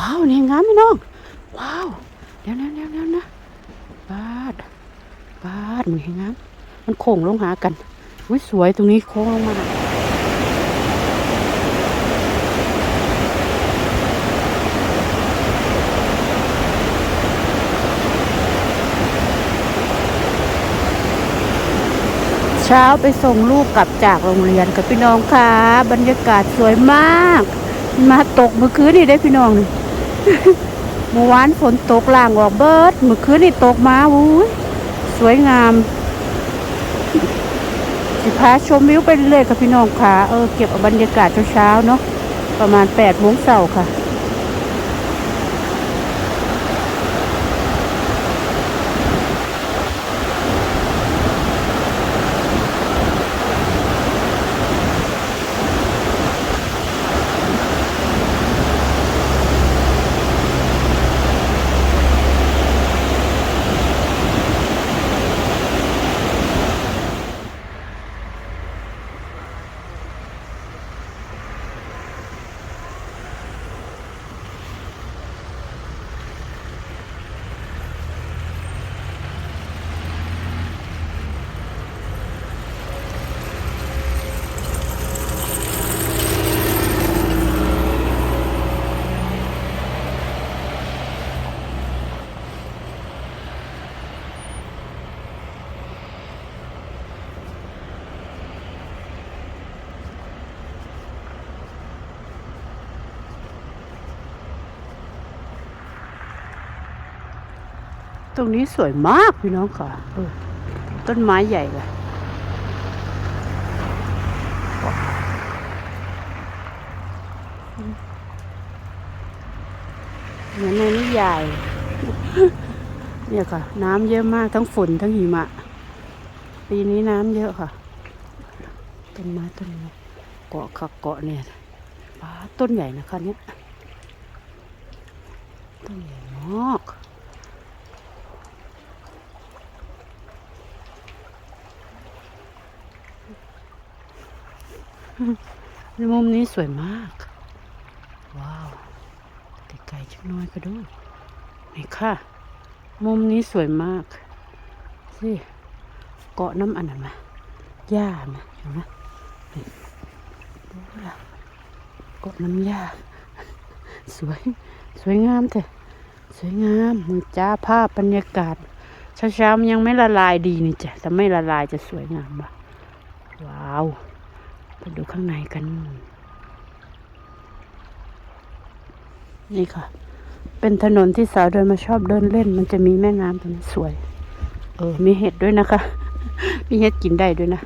ว้าวนี่งามพี่น้อง ว้าวเดี๋ยวนะเดี๋ยวนะนะบาดบาดมันเห็นงามมันโค้งลงหากันอุ้ยสวยตรงนี้โค้งลงมาเช้าไปส่งลูกกลับจากโรงเรียนกับพี่น้องค่ะ บรรยากาศสวยมาก มาตกเมื่อคืนนี่ได้พี่น้องนี่ เมื่อวานฝนตกล่างออกเบิดเมื่อคืนนี่ตกมาอุ้ยสวยงาม สิพาชมวิวไปเรื่อยๆค่ะพี่น้องค่ะ เออเก็บบรรยากาศเช้าๆเนาะประมาณแปดโมงเช้าค่ะ ตรงนี้สวยมากพี่น้องค่ะต้นไม้ใหญ่เลยเหมือนในนิยายเนี่ยค่ะ น้ำเยอะมากทั้งฝนทั้งหิมะ ปีนี้น้ำเยอะค่ะ ต้นไม้ต้นไม้เกาะขักเกาะเนี่ยป้าต้นใหญ่นะคะเนี่ยต้นใหญ่มาก มุมนี้สวยมาก ว้าวไกลๆจักหน้อยก็ดูนี่ค่ะ มุมนี้สวยมากสิเกาะน้ำอันนั้นมาหญ้ามาเห็นไหมนี่ดูละเกาะน้ำหญ้าสวย สวยงามแต่สวยงามมึงจ้าภาพบรรยากาศเช้าๆมันยังไม่ละลายดีนี่จ้ะถ้าไม่ละลายจะสวยงามว่ะว้าว ไปดูข้างในกัน นี่ค่ะ เป็นถนนที่สาวเดินมาชอบเดินเล่น มันจะมีแม่น้ำตรงนี้สวย เออ มีเห็ดด้วยนะคะ มีเห็ดกินได้ด้วยนะ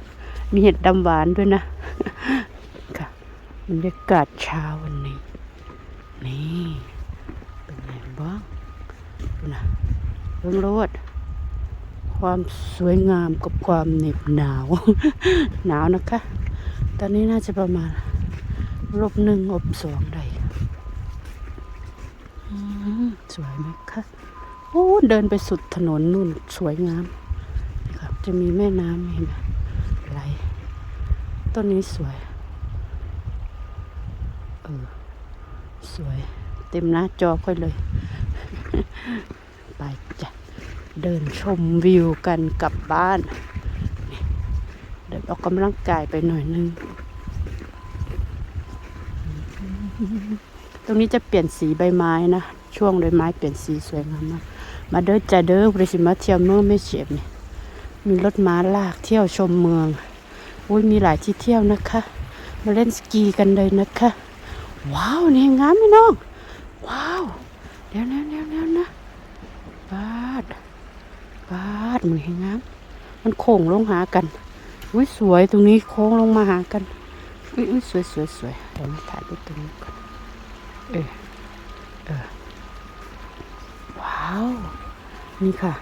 มีเห็ดดำหวานด้วยนะ ค่ะบรรยากาศเช้าวันนี้ นี่เป็นไงบ้างดูนะเรื่องรดความสวยงามกับความเหน็บหนาว หนาวนะคะ อนนี้น่าจะประมาณลบหนึ่งอบสองได้สวยไหมคะโอ้เดินไปสุดถนนนู่นสวยงามครับจะมีแม่น้ำเห็นไหมไหลต้นนี้สวยเออสวย เต็มหน้าจอค่อยเลย ไปจ้ะเดินชมวิวกันกลับบ้าน เดินออกกำลังกายไปหน่อยนึง ตรงนี้จะเปลี่ยนสีใบไม้นะ ช่วงใบไม้เปลี่ยนสีสวยงามมากมาเดินจะเดินบริสิมาเที่ยวเมืองไม่เฉียบนี่มีรถม้าลากเที่ยวชมเมืองอุ้ยมีหลายที่เที่ยวนะคะ มาเล่นสกีกันเลยนะคะ ว้าวนี่งามไหมน้อง ว้าวเดี๋ยวนะเดี๋ยวนะนะบาดบาดมันเห็นงามมันโค้งลงหากันอุ้ยสวยตรงนี้โค้งลงมาหากัน อุ้ยอุ้ยสวยสวยสวยเดี๋ยวมาถ่ายรูปตรงนี้ก่อนเออเออว้าว นี่ค่ะ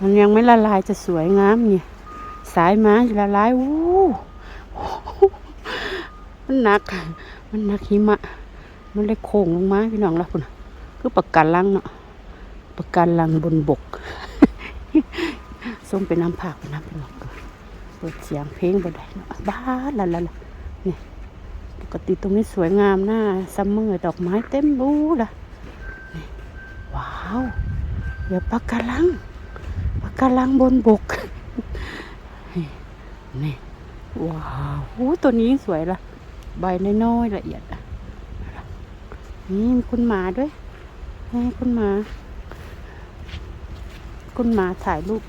มันยังไม่ละลายจะสวยงามเนี่ย สายม้าจะละลายวู้มันหนัก มันหนักหิมะ มันเลยโค้งลงมาพี่น้องละคุณคือปากกาลังเนาะปากกาลังบนบกส้มเป็นน้ำผักเป็นน้ำเป็นหมอกเปิดเสียงเพลงบ่ได้เนาะบ้าละละละนี่ปกติตรงนี้สวยงามหน้าซัมเมอร์ดอกไม้เต็มบูละนี่ว้าวเดี๋ยวปะการังปะการังบนบกนี่นี่ว้าวโอ้ตัวนี้สวยละใบน้อยๆละเอียดอะนี่มีคุณหมาด้วยนี่คุณหมา คุณหมาถ่ายรูป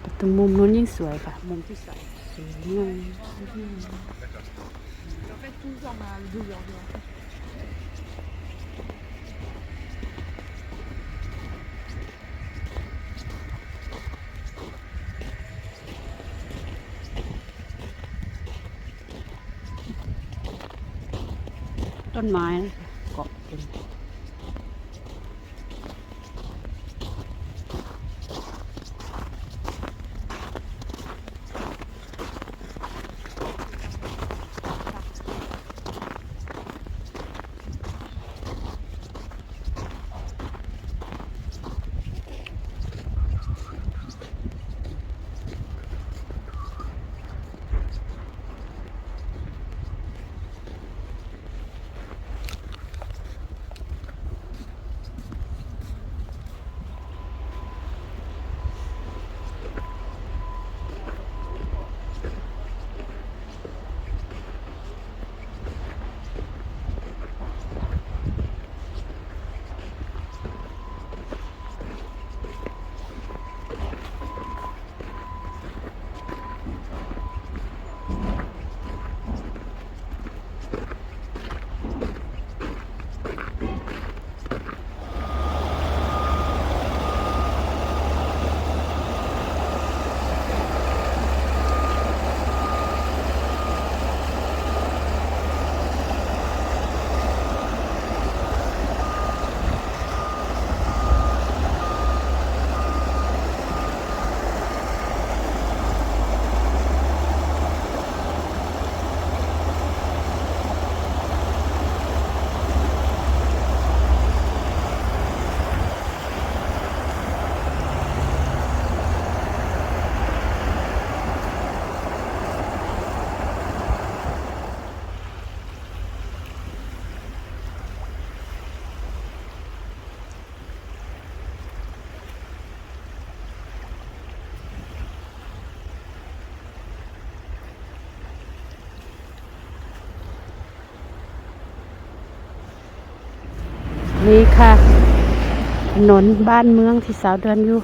แต่ต รงมุมนู้นยิ่งสวยค่ะ มุมที่สองสวยงามต้นไม้เกาะเป็น นี่ค่ะถนนบ้านเมืองที่สาวเดินอยู่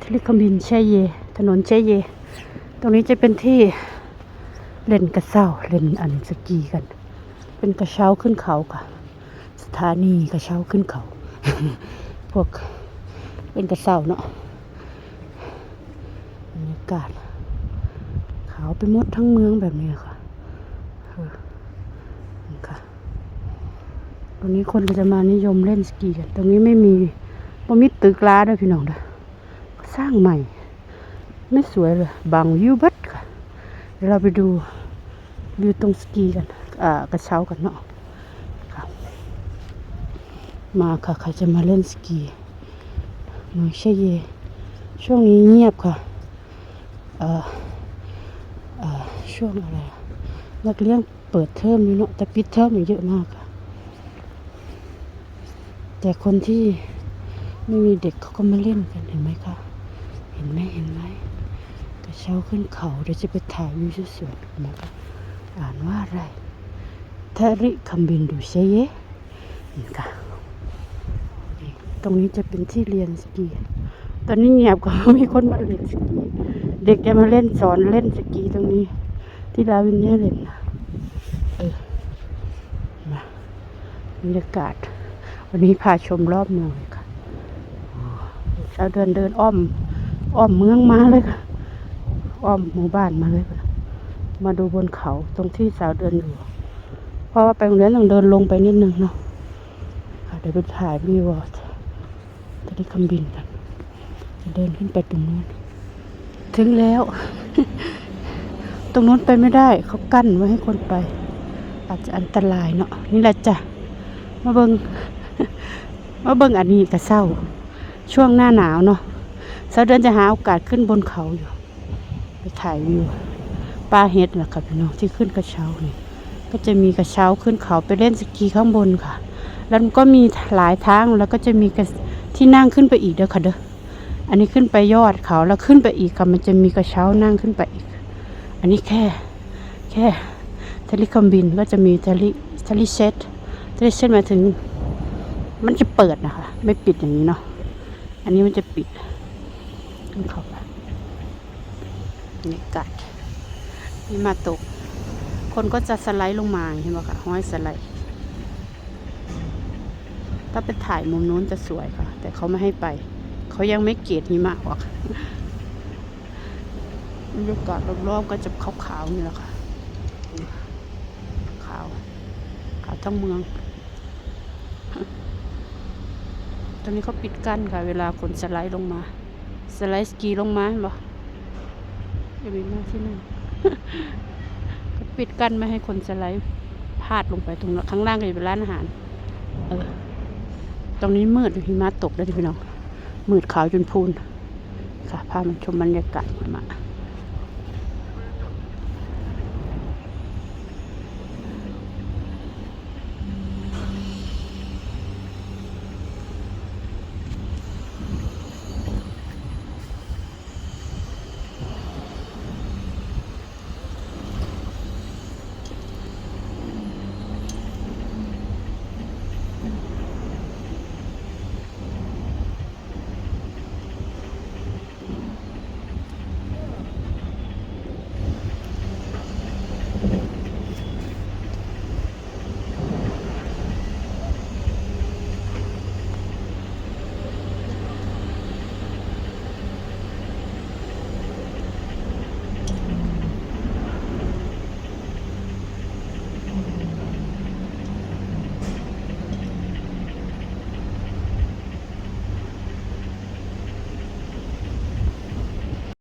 ทลิคอมบินเชยเย ถนนเชยเย ตรงนี้จะเป็นที่เล่นกระเซ้าเล่นอันสกีกัน เป็นกระเช้าขึ้นเขาค่ะ สถานีกระเช้าขึ้นเขา พวกเป็นกระเซ้าเนาะบรรยากาศขาวไปหมดทั้งเมืองแบบนี้ค่ะเออนี่ค่ะ ตรงนี้คนก็จะมานิยมเล่นสกีกัน ตรงนี้ไม่มีบ่มีตึกร้าด้วยพี่น้องเด้อสร้างใหม่ ไม่สวยเลยบางวิวบัดค่ะเดี๋ยวเราไปดูวิวตรงสกีกันอ่ากระเช้ากันเนาะค่ะมาค่ะใครจะมาเล่นสกีเมืองเชยเย ช่วงนี้เงียบค่ะเอ่อเอ่อช่วงอะไรนักเรียนเปิดเทอมนี่เนาะแต่ปิดเทอมนี่เยอะมาก แต่คนที่ไม่มีเด็กเขาก็มาเล่นกันเห็นไหมคะ เห็นไหมเห็นไหมกระเช้าขึ้นเขาเดี๋ยวจะไปถ่ายวิวสวยๆนะคะอ่านว่าอะไรทาริคัมบินดูเชเยนี่ค่ะตรงนี้จะเป็นที่เรียนสกี ตอนนี้เงียบก็มีคนมาเล่นสกี เด็กจะมาเล่นสอนเล่นสกีตรงนี้ ที่ลาวินเนี่ยเล่นนะเออมาบรรยากาศ วันนี้พาชมรอบเมืองเลยค่ะเช้าเดินเดินอ้อม อ้อมเมืองมาเลยค่ะ อ้อมหมู่บ้านมาเลยค่ะ มาดูบนเขาตรงที่สาวเดินอยู่ เพราะว่าไปโรงเรียนต้องเดินลงไปนิดนึงเนาะค่ะเดี๋ยวไปถ่ายวิวอะจะได้คำบินกัน จะเดินขึ้นไปตรงนู้น ถึงแล้ว ตรงนู้นไปไม่ได้ เขากั้นไว้ให้คนไป อาจจะอันตรายเนาะ นี่แหละจ้ะ มาเบิง มาเบิงอันนี้กระเศร้า ช่วงหน้าหนาวเนาะเสาเดือนจะหาโอกาสขึ้นบนเขาอยู่ ไปถ่ายวิวป้าเฮ็ดนะคะพี่น้องที่ขึ้นกระเช้านี่ก็จะมีกระเช้าขึ้นเขาไปเล่นสกีข้างบนค่ะ แล้วก็มีหลายทางแล้วก็จะมีกระที่นั่งขึ้นไปอีกเด้อค่ะเด้ออันนี้ขึ้นไปยอดเขาแล้วขึ้นไปอีกค่ะมันจะมีกระเช้านั่งขึ้นไปอีก อันนี้แค่แค่ทะเลคอมบินก็จะมีทะเลทะเลเซตทะเลเซตมาถึง มันจะเปิดนะคะ ไม่ปิดอย่างนี้เนาะอันนี้มันจะปิดขึ้นเขาไปนี่กัดนี่มาตก คนก็จะสไลด์ลงมาเห็นไหมคะห้อยสไลด์ ถ้าไปถ่ายมุมนู้นจะสวยค่ะ แต่เขาไม่ให้ไป เขายังไม่เกลียดหิมะออกบรรยากาศรอบๆก็จะขาวๆนี่แหละค่ะ ขาว ขาวทั้งเมือง ตอนนี้เขาปิดกั้นค่ะ เวลาคนสไลด์ลงมา สไลด์สกีลงมาเห็นปะจะมีมาที่นั่นเขาปิดกั้นไม่ให้คนสไลด์พลาดลงไปตรงนั้นข้างล่างก็จะเป็นร้านอาหาร เออ ตรงนี้มืดหิมะตกแล้วพี่น้องมืดขาวจนพูนค่ะพามาชมบรรยากาศมา